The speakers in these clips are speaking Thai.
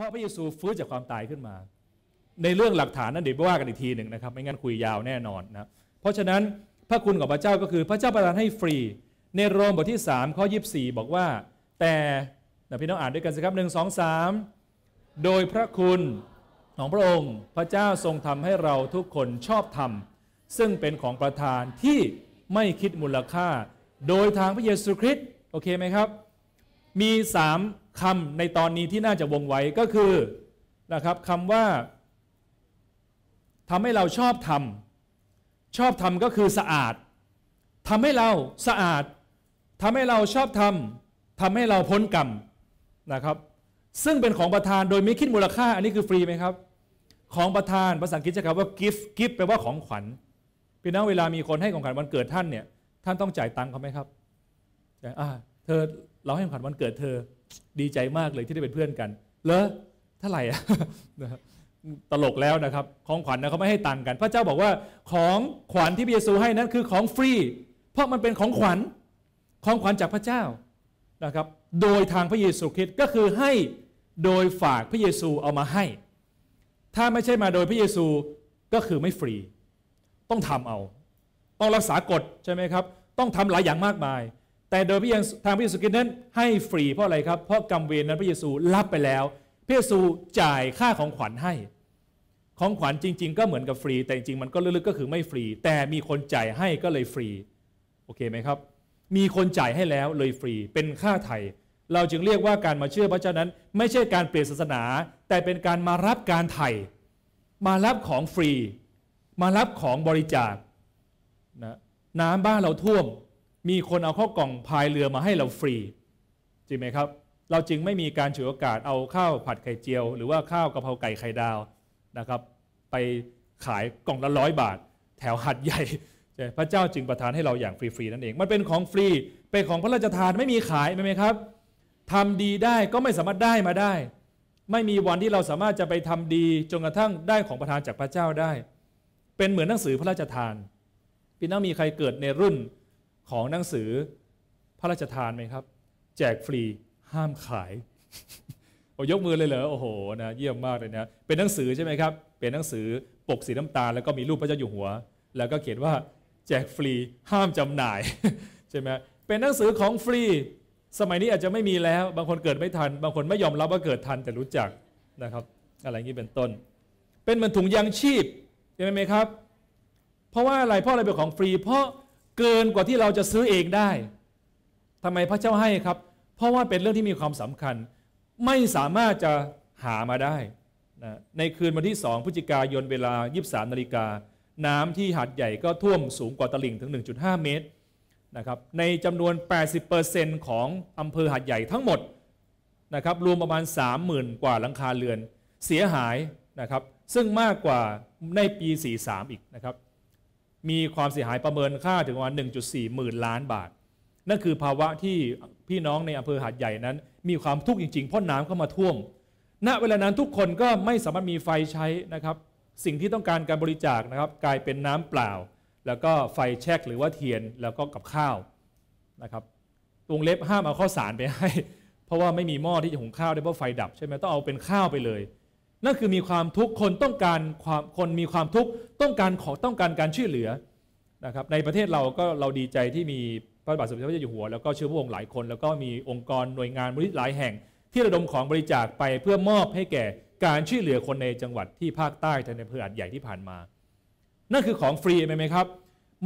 ราะพระเยซูฟื้นจากความตายขึ้นมา ในเรื่องหลักฐานนั้นเดี๋ยวว่ากันอีกทีหนึ่งนะครับ ไม่งั้นคุยยาวแน่นอนนะเพราะฉะนั้นพระคุณของพระเจ้าก็คือพระเจ้าประทานให้ฟรี ในโรมบทที่3ข้อ24 บอกว่า แต่พี่น้องอ่านด้วยกันสิครับหนึ่งสองสามโดยพระคุณของพระองค์พระเจ้าทรงทำให้เราทุกคนชอบธรรม ซึ่งเป็นของประทานที่ไม่คิดมูลค่า โดยทางพระเยซูคริสต์โอเคไหมครับ มีสามคำในตอนนี้ที่น่าจะวงไว้ก็คือนะครับคำว่าทำให้เราชอบทำชอบทำก็คือสะอาดทำให้เราสะอาดทำให้เราชอบทำทำให้เราพ้นกรรมนะครับ ซึ่งเป็นของประทานโดยไม่คิดมูลค่า อันนี้คือฟรีไหมครับ ของประทานภาษาอังกฤษจะคำว่า gift gift แปลว่าของขวัญพี่น้องเวลามีคนให้ของขวัญวันเกิดท่านเนี่ยท่านต้องจ่ายตังค์เขาไหมครับอ่าเธอ เราให้ของขวัญวันเกิดเธอดีใจมากเลยที่ได้เป็นเพื่อนกัน เลอเท่าไหร่อะตลกแล้วนะครับ ของขวัญนะเขาไม่ให้ตังค์กัน พระเจ้าบอกว่าของขวัญที่พระเยซูให้นั้นคือของฟรี เพราะมันเป็นของขวัญของขวัญจากพระเจ้านะครับ โดยทางพระเยซูคริสต์ก็คือให้โดยฝากพระเยซูเอามาให้ ถ้าไม่ใช่มาโดยพระเยซูก็คือไม่ฟรี ต้องทำเอา ต้องรักษากฎใช่ไหมครับ ต้องทำหลายอย่างมากมาย แต่โดยพระเยซูทางพระเยซูคริสต์นั้นให้ฟรีเพราะอะไรครับ เพราะกรรมเวรนั้นพระเยซูรับไปแล้ว พระเยซูจ่ายค่าของขวัญให้ ของขวัญจริง ๆ ก็เหมือนกับฟรี แต่จริงๆมันก็ลึกๆก็คือไม่ฟรี แต่มีคนจ่ายให้ก็เลยฟรีโอเคไหมครับ มีคนจ่ายให้แล้วเลยฟรีเป็นค่าไถ่เราจึงเรียกว่าการมาเชื่อพระเจ้านั้น ไม่ใช่การเปลี่ยนศาสนา แต่เป็นการมารับการไถ่มารับของฟรี มารับของบริจาคนะน้ำบ้านเราท่วม มีคนเอาข้าวกล่องพายเรือมาให้เราฟรีจริงไหมครับ เราจึงไม่มีการฉวยโอกาสเอาข้าวผัดไข่เจียว หรือว่าข้าวกะเพราไก่ไข่ดาวนะครับ ไปขายกล่องละร้อยบาท แถวหัดใหญ่พระเจ้าจึงประทานให้เราอย่างฟรีๆนั่นเอง มันเป็นของฟรีเป็นของพระราชทานไม่มีขายไหมครับทำดีได้ก็ไม่สามารถได้มาได้ ไม่มีวันที่เราสามารถจะไปทำดีจนกระทั่งได้ของประทานจากพระเจ้าได้ เป็นเหมือนหนังสือพระราชทานพี่น้องมีใครเกิดในรุ่น ของหนังสือพระราชทานไหมครับ แจกฟรีห้ามขายโอ้ยกมือเลยเหรอโอ้โหนะเยี่ยมมากเลยนะเป็นหนังสือใช่ไหมครับ เป็นหนังสือปกสีน้ำตาลแล้วก็มีรูปพระเจ้าอยู่หัว แล้วก็เขียนว่าแจกฟรีห้ามจำหน่ายใช่ไหมเป็นหนังสือของฟรี สมัยนี้อาจจะไม่มีแล้ว บางคนเกิดไม่ทัน บางคนไม่ยอมรับว่าเกิดทันแต่รู้จักนะครับ อะไรอย่างนี้เป็นต้น เป็นเหมือนถุงยางชีพใช่ไหมครับ เพราะว่าอะไรเพราะอะไรเป็นของฟรี เพราะ เกินกว่าที่เราจะซื้อเองได้ทำไมพระเจ้าให้ครับ เพราะว่าเป็นเรื่องที่มีความสำคัญ ไม่สามารถจะหามาได้นะในคืนวันที่ 2พฤศจิกายนเวลา 23นาฬิกาน้ำที่หาดใหญ่ก็ท่วมสูงกว่าตลิ่งถึง 1.5 เมตรนะครับในจำนวน 80%ของอำเภอหาดใหญ่ทั้งหมดนะครับรวมประมาณ 30,000 กว่าหลังคาเรือน เสียหายนะครับซึ่งมากกว่าในปี 43 อีกนะครับ มีความเสียหายประเมินค่าถึงประมา1.4 หมื่นล้านบาท นั่นคือภาวะที่พี่น้องในอำเภอหาดใหญ่นั้น มีความทุกข์จริงๆ เพราะน้ำเข้ามาท่วม ณ เวลานั้นทุกคนก็ไม่สามารถมีไฟใช้นะครับ สิ่งที่ต้องการการบริจาคนะครับ กลายเป็นน้ำเปล่า แล้วก็ไฟแช็กหรือว่าเทียน แล้วก็กับข้าวนะครับวงเล็บห้ามเอาข้าวสารไปให้ เพราะว่าไม่มีหม้อที่จะหุงข้าวได้เพราะไฟดับใช่ไหมต้องเอาเป็นข้าวไปเลย นั่นคือมีความทุกข์คนต้องการความคนมีความทุกข์ต้องการขอต้องการการช่วยเหลือนะครับในประเทศเราก็เราดีใจที่มีพระบาทสมเด็จพระเจ้าอยู่หัวแล้วก็เชื้อพระองค์หลายคน แล้วก็มีองค์กรหน่วยงานบริษัทหลายแห่ง ที่ระดมของบริจาคไปเพื่อมอบให้แก่การช่วยเหลือคนในจังหวัดที่ภาคใต้ในอำเภออัดใหญ่ที่ผ่านมา นั่นคือของฟรีไหมครับ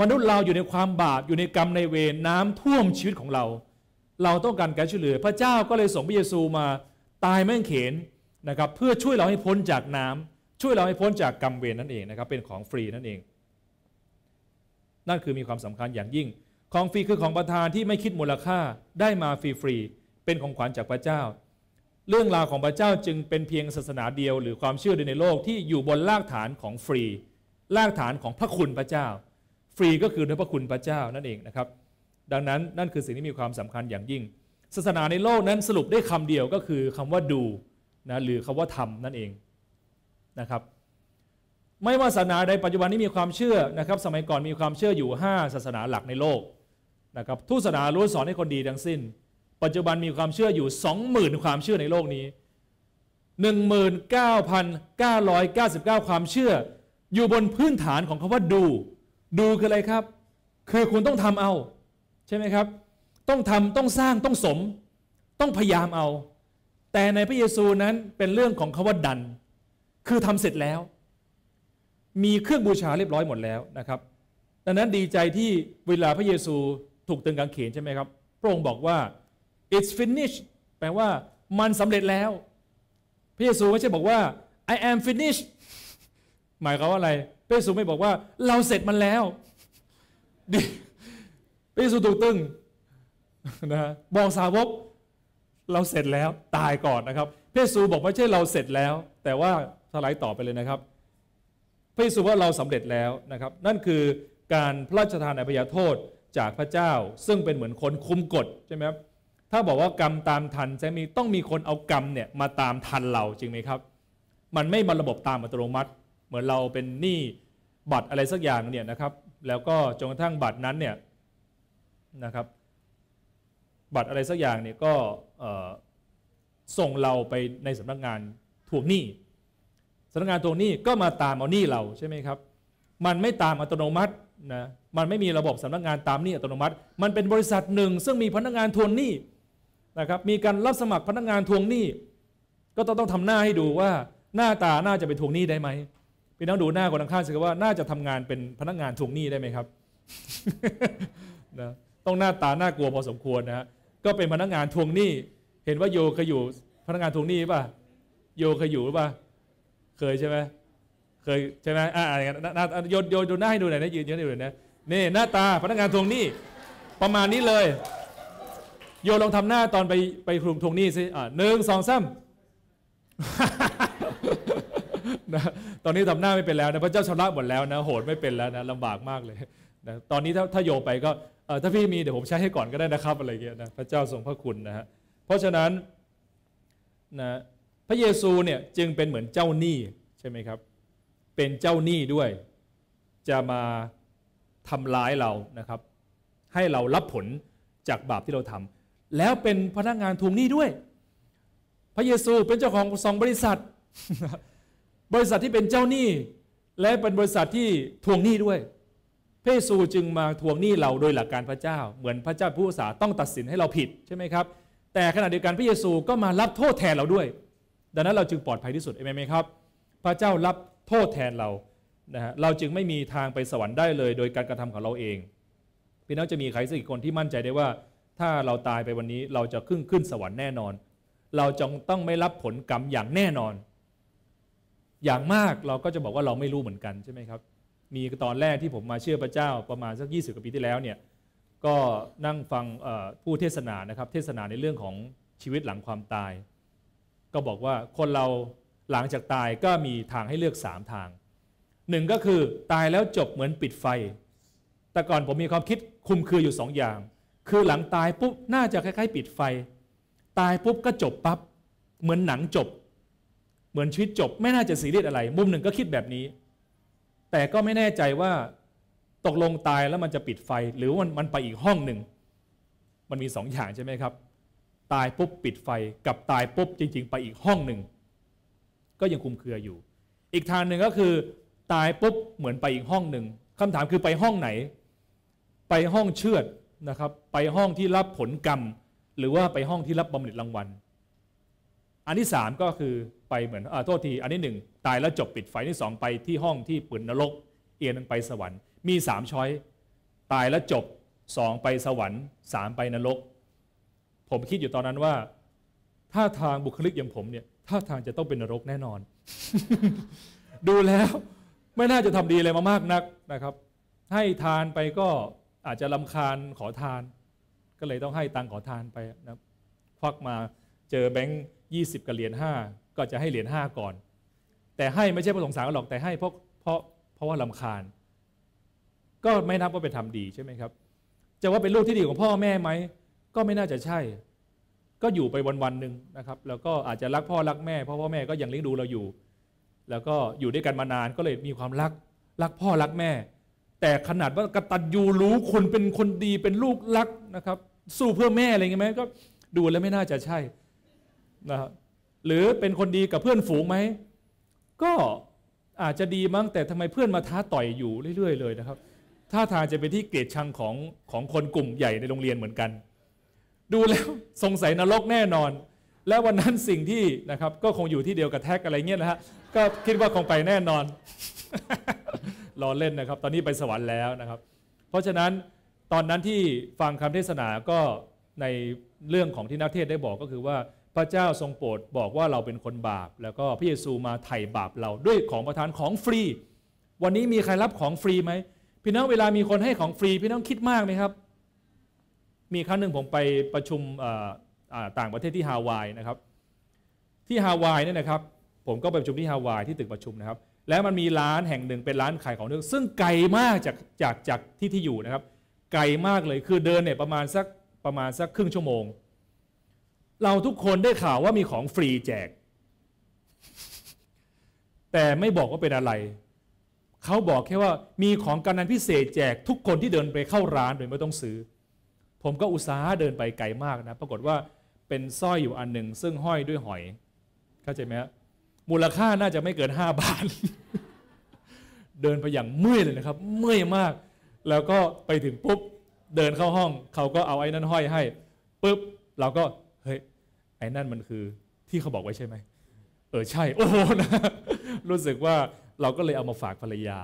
มนุษย์เราอยู่ในความบาปอยู่ในกรรมในเวรน้ำท่วมชีวิตของเรา เราต้องการการช่วยเหลือ พระเจ้าก็เลยส่งพระเยซูมาตายแม่งเขน นะครับเพื่อช่วยเราให้พ้นจากน้ำช่วยเราให้พ้นจากกรรมเวรนั่นเองนะครับเป็นของฟรีนั่นเอง นั่นคือมีความสำคัญอย่างยิ่ง ของฟรีคือของประทานที่ไม่คิดมูลค่าได้มาฟรีๆเป็นของขวัญจากพระเจ้า เรื่องราวของพระเจ้าจึงเป็นเพียงศาสนาเดียว หรือความเชื่อเดียวในโลกที่อยู่บนรากฐานของฟรีรากฐานของพระคุณพระเจ้า ฟรีก็คือด้วยพระคุณพระเจ้านั่นเองนะครับ ดังนั้นนั่นคือสิ่งที่มีความสำคัญอย่างยิ่ง ศาสนาในโลกนั้นสรุปได้คำเดียวก็คือคำว่าดู นะหรือคำว่าธรรมนั่นเองนะครับไม่ว่าศาสนาใดปัจจุบันนี้มีความเชื่อนะครับ สมัยก่อนมีความเชื่ออยู่ 5 ศาสนาหลักในโลกนะครับทุกศาสนาล้วนสอนให้คนดีทั้งสิ้น ปัจจุบันมีความเชื่ออยู่ 20,000 ความเชื่อในโลกนี้ 19,999 ความเชื่อ อยู่บนพื้นฐานของคำว่าดู ดูคืออะไรครับ คือคุณต้องทำเอา ใช่ไหมครับ ต้องทำต้องสร้างต้องสม ต้องพยายามเอา แต่ในพระเยซูนั้นเป็นเรื่องของคำว่าดัน คือทำเสร็จแล้ว มีเครื่องบูชาเรียบร้อยหมดแล้วนะครับ ดังนั้นดีใจที่เวลาพระเยซูถูกตึงกางเขนใช่ไหมครับ พระองค์บอกว่า it's finished แปลว่ามันสำเร็จแล้ว พระเยซูไม่ใช่บอกว่า I am finished หมายความว่าอะไร พระเยซูไม่บอกว่าเราเสร็จมันแล้วดิพระเยซูถูกตึงนะบอกสาวก เราเสร็จแล้วตายก่อนนะครับพระเยซูบอกไม่ใช่เราเสร็จแล้ว แต่ว่าสไลด์ต่อไปเลยนะครับพระเยซูว่าเราสำเร็จแล้วนะครับ นั่นคือการพระราชทานอภัยโทษจากพระเจ้า ซึ่งเป็นเหมือนคนคุมกฎใช่ไหมครับถ้าบอกว่ากรรมตามทันจะมีต้องมีคนเอากรรมเนี่ยมาตามทันเราจริงไหมครับ มันไม่มาระบบตามอัตโนมัติ เหมือนเราเป็นหนี้บัตรอะไรสักอย่างเนี่ยนะครับ แล้วก็จนกระทั่งบัตรนั้นเนี่ยนะครับ บัตรอะไรสักอย่างเนี่ยก็ส่งเราไปในสำนักงานทวงหนี้สำนักงานทวงหนี้ก็มาตามเอาหนี้เราใช่ไหมครับ มันไม่ตามอัตโนมัตินะมันไม่มีระบบสำนักงานตามหนี้อัตโนมัติ มันเป็นบริษัทหนึ่ง ซึ่งมีพนักงานทวงหนี้นะครับมีการรับสมัครพนักงานทวงหนี้ ก็ต้องต้องทำหน้าให้ดูว่าหน้าตาน่าจะไปทวงหนี้ได้ไหมพี่น้องดูหน้าคนข้างๆสิครับว่าน่าจะทำงานเป็นพนักงานทวงหนี้ได้ไหมครับนะต้องหน้าตาน่ากลัวพอสมควรนะฮะ ก็เป็นพนักงานทวงหนี้ เห็นว่าโยเคยอยู่ พนักงานทวงหนี้ป่ะโยเคยอยู่หรือป่ะเคยใช่ไหมเคยใช่ไหมอ่าอย่างนั้นโยนโยนดูหน้าให้ดูหน่อยนะยืนยืนดูหน่อยนะนี่หน้าตาพนักงานทวงหนี้ประมาณนี้เลย โยลองทำหน้าตอนไปไปคลุมทวงหนี้สิอ่าหนึ่งสองสามนะตอนนี้ทำหน้าไม่เป็นแล้วนะพระเจ้าชำระหมดแล้วนะโหดไม่เป็นแล้วนะลำบากมากเลย นะตอนนี้ถ้าถ้าโยไปก็ถ้าพี่มีเดี๋ยวผมใช้ให้ก่อนก็ได้นะครับอะไรเงี้ยนะพระเจ้าทรงพระคุณนะฮะเพราะฉะนั้นนะพระเยซูเนี่ยจึงเป็นเหมือนเจ้าหนี้ใช่ไหมครับ เป็นเจ้าหนี้ด้วย จะมาทำร้ายเรานะครับ ให้เรารับผลจากบาปที่เราทำแล้วเป็นพนักงานทวงหนี้ด้วย พระเยซูเป็นเจ้าของสองบริษัท บริษัทที่เป็นเจ้าหนี้และเป็นบริษัทที่ทวงหนี้ด้วย พระเยซูจึงมาทวงหนี้เราโดยหลักการพระเจ้า เหมือนพระเจ้าผู้สาต้องตัดสินให้เราผิดใช่ไหมครับ แต่ขณะเดียวกันพระเยซูก็มารับโทษแทนเราด้วย ดังนั้นเราจึงปลอดภัยที่สุดเอเมนไหมครับ พระเจ้ารับโทษแทนเรานะฮะเราจึงไม่มีทางไปสวรรค์ได้เลย โดยการกระทำของเราเองพี่น้องจะมีใครสักคนที่มั่นใจได้ว่า ถ้าเราตายไปวันนี้เราจะขึ้นขึ้นสวรรค์แน่นอน เราจงต้องไม่รับผลกรรมอย่างแน่นอน อย่างมากเราก็จะบอกว่าเราไม่รู้เหมือนกันใช่ไหมครับ มีตอนแรกที่ผมมาเชื่อพระเจ้าประมาณสัก 20กว่าปีที่แล้วเนี่ยก็นั่งฟังผู้เทศนานะครับ เทศนาในเรื่องของชีวิตหลังความตาย ก็บอกว่าคนเราหลังจากตายก็มีทางให้เลือกสามทางหนึ่งก็คือตายแล้วจบเหมือนปิดไฟ แต่ก่อนผมมีความคิดคุมคืออยู่สองอย่าง คือหลังตายปุ๊บน่าจะคล้ายๆ ปิดไฟ ตายปุ๊บก็จบปับ๊บเหมือนหนังจบ เหมือนชีวิตจบไม่น่าจะสีเรียสอะไร มุมหนึ่งก็คิดแบบนี้ แต่ก็ไม่แน่ใจว่าตกลงตายแล้วมันจะปิดไฟ หรือมันมันไปอีกห้องหนึ่ง มันมีสองอย่างใช่ไหมครับ ตายปุ๊บปิดไฟกับตายปุ๊บจริง ๆ ไปอีกห้องหนึ่ง ก็ยังคุมเครืออยู่ อีกทางหนึ่งก็คือ ตายปุ๊บเหมือนไปอีกห้องหนึ่งคำถามคือไปห้องไหน ไปห้องเชือดนะครับ ไปห้องที่รับผลกรรม หรือว่าไปห้องที่รับบำเหน็จรางวัล อันที่สามก็คือไปเหมือนอโทษที อันที่หนึ่งตายแล้วจบปิดไฟที่สองไปที่ห้องที่ปืนนรก เอียนไปสวรรค์ มีสามช้อย ตายแล้วจบสองไปสวรรค์สามไปนรก ผมคิดอยู่ตอนนั้นว่า ถ้าทางบุคลิกอย่างผมเนี่ยถ้าทางจะต้องเป็นนรกแน่นอน ดูแล้วไม่น่าจะทำดีอะไรมามากนักนะครับ ให้ทานไปก็อาจจะลำคาญขอทาน ก็เลยต้องให้ตังขอทานไปนะควักมาเจอแบงค์ ยี่สิบกับเหรียญห้าก็จะให้เหรียญห้าก่อน แต่ให้ไม่ใช่ประสงค์สารหรอกแต่ให้เพราะเพราะเพราะว่าลำคาญ ก็ไม่นับว่าเป็นทำดีใช่ไหมครับ จะว่าเป็นลูกที่ดีของพ่อแม่ไหมก็ไม่น่าจะใช่ ก็อยู่ไปวันวันหนึ่งนะครับ แล้วก็อาจจะรักพ่อรักแม่เพราะพ่อแม่ก็ยังเลี้ยงดูเราอยู่ แล้วก็อยู่ด้วยกันมานานก็เลยมีความรักรักพ่อรักแม่ แต่ขนาดว่ากตัญญูรู้คนเป็นคนดีเป็นลูกรักนะครับ สู้เพื่อแม่อะไรเงี้ยไหมก็ดูแล้วไม่น่าจะใช่ นะครับหรือเป็นคนดีกับเพื่อนฝูงไหม ก็อาจจะดีมั้งแต่ทำไมเพื่อนมาท้าต่อยอยู่เรื่อย ๆ เลยนะครับท่าทางจะเป็นที่เกลียดชังของของคนกลุ่มใหญ่ในโรงเรียนเหมือนกัน ดูแล้วสงสัยนรกแน่นอน และวันนั้นสิ่งที่นะครับ ก็คงอยู่ที่เดียวกับแท็กอะไรเงี้ยนะฮะก็คิดว่าคงไปแน่นอนรอเล่นนะครับ ตอนนี้ไปสวรรค์แล้วนะครับ เพราะฉะนั้นตอนนั้นที่ฟังคำเทศนาก็ในเรื่องของที่นักเทศได้บอกก็คือว่า พระเจ้าทรงโปรดบอกว่าเราเป็นคนบาป แล้วก็พระเยซูมาไถ่บาปเราด้วยของประทานของฟรี วันนี้มีใครรับของฟรีไหมพี่น้องเวลามีคนให้ของฟรี พี่น้องคิดมากไหมครับ มีครั้งหนึ่งผมไปประชุมต่างประเทศที่ฮาวายนะครับ ที่ฮาวายเนี่ยนะครับ ผมก็ไปประชุมที่ฮาวายที่ตึกประชุมนะครับ แล้วมันมีร้านแห่งหนึ่งเป็นร้านขายของเรื่องซึ่งไกลมากจากจากจากที่ที่อยู่นะครับ ไกลมากเลยคือเดินเนี่ยประมาณสักประมาณสักครึ่งชั่วโมง เราทุกคนได้ข่าวว่ามีของฟรีแจก แต่ไม่บอกว่าเป็นอะไร เขาบอกแค่ว่ามีของกำนันพิเศษแจกทุกคนที่เดินไปเข้าร้านโดยไม่ต้องซื้อ ผมก็อุตส่าห์เดินไปไกลมากนะ ปรากฏว่าเป็นสร้อยอยู่อันหนึ่ง ซึ่งห้อยด้วยหอย เข้าใจไหมครับมูลค่าน่าจะไม่เกินห้าบาท เดินไปอย่างเมื่อยเลยนะครับ เมื่อยมาก แล้วก็ไปถึงปุ๊บ เดินเข้าห้อง เขาก็เอาไอ้นั่นห้อยให้ปุ๊บเราก็ ไอ้นั่นมันคือที่เขาบอกไว้ใช่ไหมเออใช่ โอ้โหนะรู้สึกว่าเราก็เลยเอามาฝากภรรยา